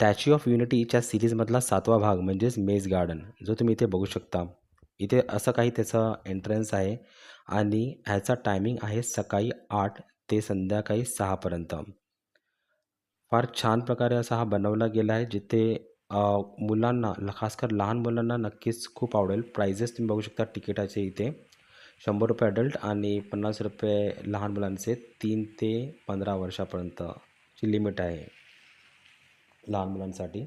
Statue of युनिटीच्या सिरीजमधला सातवा भाग म्हणजेच मेज गार्डन जो तुम्ही इथे बघू शकता. इथे असं काही त्याचं एंट्रन्स आहे आणि ह्याचा टायमिंग आहे सकाळी आठ ते संध्याकाळी सहापर्यंत फार छान प्रकारे असा हा बनवला गेला आहे जिथे मुलांना खासकर लहान मुलांना नक्कीच खूप आवडेल. प्राइजेस तुम्ही बघू शकता तिकिटाचे इथे. शंभर रुपये अडल्ट आणि पन्नास रुपये लहान मुलांचे तीन ते पंधरा वर्षापर्यंतची लिमिट आहे. लहान मुलांसाठी.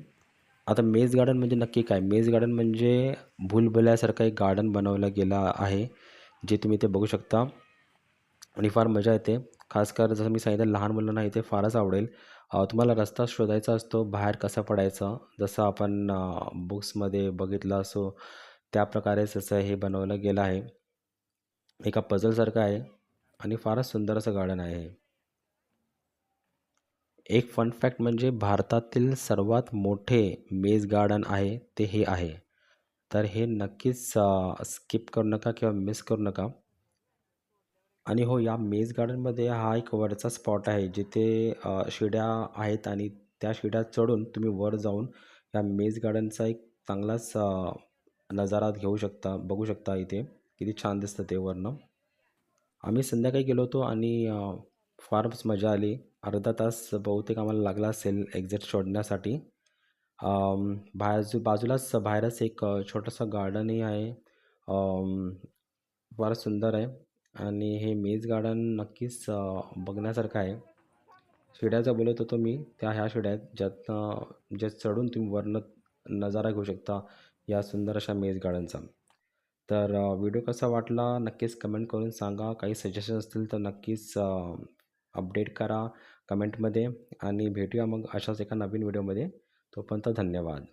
आता मेज गार्डन म्हणजे नक्की काय? मेज गार्डन म्हणजे भूलभुल्यासारखं एक गार्डन बनवलं गेलं आहे जे तुम्ही इथे बघू शकता. आणि फार मजा येते. खासकर जसं मी सांगितलं लहान मुलांना इथे फारच आवडेल. तुम्हाला रस्ता शोधायचा असतो बाहेर कसा पडायचा जसं आपण बुक्समध्ये बघितलं असो त्या प्रकारे असं हे बनवलं गेलं आहे. एका पझलसारखं आहे आणि फारच सुंदर असं गार्डन आहे एक फन फॅक्ट म्हणजे भारतातील सर्वात मोठे मेज गार्डन आहे ते हे आहे. तर हे नक्कीच स्किप करू नका किंवा मिस करू नका. आणि हो या मेज गार्डनमध्ये हा एक वरचा स्पॉट आहे जिथे शिड्या आहेत आणि त्या शिड्या चढून तुम्ही वर जाऊन या मेज गार्डनचा एक चांगलाच नजारा घेऊ शकता बघू शकता इथे. किती छान दिसतं ते वरनं. आम्ही संध्याकाळी गेलो होतो आणि फारच मजा आली. अर्धा तास बहुतेक आम्हाला लागला असेल एक्झॅक्ट शोधण्यासाठी. बाजू बाजूलाच बाहेरच एक छोटंसं गार्डनही आहे. फार सुंदर आहे. आणि हे मेज गार्डन नक्कीच बघण्यासारखं आहे. शिड्याचा बोलत होतो मी त्या ह्या शिड्या आहेत ज्यातनं ज्या चढून तुम्ही वरनं नजारा घेऊ शकता या सुंदर अशा मेज गार्डनचा तर व्हिडिओ कसा वाटला? नक्कीच कमेंट करून सांगा. काही सजेशन असतील तर नक्कीच अपडेट करा. कमेंटमध्ये आणि भेटूया मग अशाच एका नवीन व्हिडिओमध्ये. तोपर्यंत धन्यवाद.